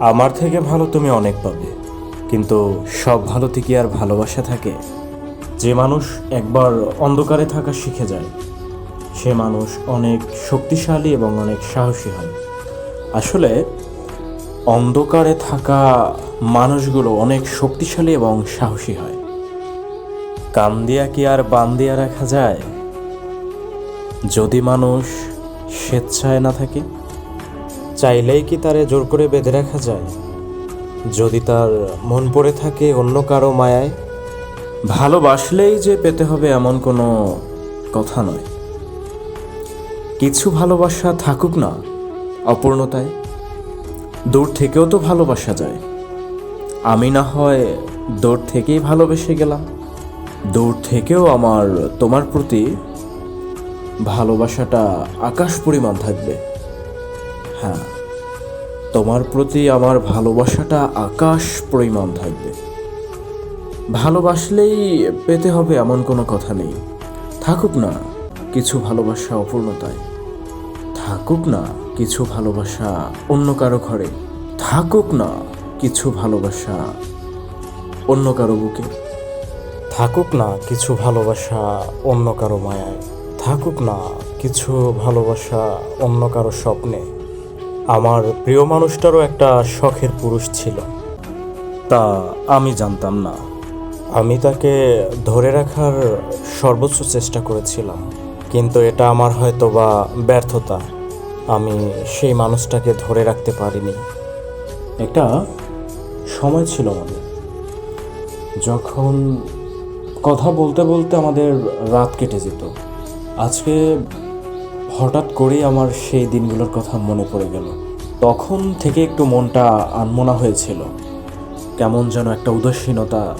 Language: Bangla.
আমার থেকে ভালো তুমি অনেক পাবে। কিন্তু সব ভালোতে কি আর ভালোবাসা থাকে? যে মানুষ একবার অন্ধকারে থাকা শিখে যায়, সে মানুষ অনেক শক্তিশালী এবং অনেক সাহসী হয়। আসলে অন্ধকারে থাকা মানুষগুলো অনেক শক্তিশালী এবং সাহসী হয়। কান দিয়া কি আর বান দিয়া রাখা যায়? যদি মানুষ স্বেচ্ছায় না থাকে চাইলেই কি তারে জোর করে বেঁধে রাখা যায়? যদি তার মন পড়ে থাকে অন্য কারও মায়ায়, ভালোবাসলেই যে পেতে হবে এমন কোনো কথা নয়। কিছু ভালোবাসা থাকুক না অপূর্ণতায়, দূর থেকেও তো ভালোবাসা যায়। আমি না হয় দূর থেকেই ভালোবেসে গেলাম। দূর থেকেও আমার, তোমার প্রতি ভালোবাসাটা আকাশ পরিমাণ থাকবে। হ্যাঁ। তোমার প্রতি আমার ভালোবাসাটা আকাশ পরিমাণ থাকবে। ভালোবাসলেই পেতে হবে এমন কোনো কথা নেই। থাকুক না কিছু ভালোবাসা অপূর্ণতায়। থাকুক না কিছু ভালোবাসা অন্য কারও ঘরে। থাকুক না কিছু ভালোবাসা অন্য কারও বুকে। থাকুক না কিছু ভালোবাসা অন্য কারও মায়ায়। থাকুক না কিছু ভালোবাসা অন্য কারও স্বপ্নে। আমার প্রিয় মানুষটারও একটা শখের পুরুষ ছিল। তা আমি জানতাম না। আমি তাকে ধরে রাখার সর্বোচ্চ চেষ্টা করেছিলাম কিন্তু এটা আমার হয়তো বা ব্যর্থতা। আমি সেই মানুষটাকে ধরে রাখতে পারিনি। একটা সময় ছিল আমাদের। যখন কথা বলতে বলতে আমাদের রাত কেটে যেত। আজকে হঠাৎ করেই আমার সেই দিনগুলোর কথা মনে পড়ে গেল। তখন থেকে একটু মনটা আনমনা হয়েছিল। কেমন যেন একটা উদাসীনতা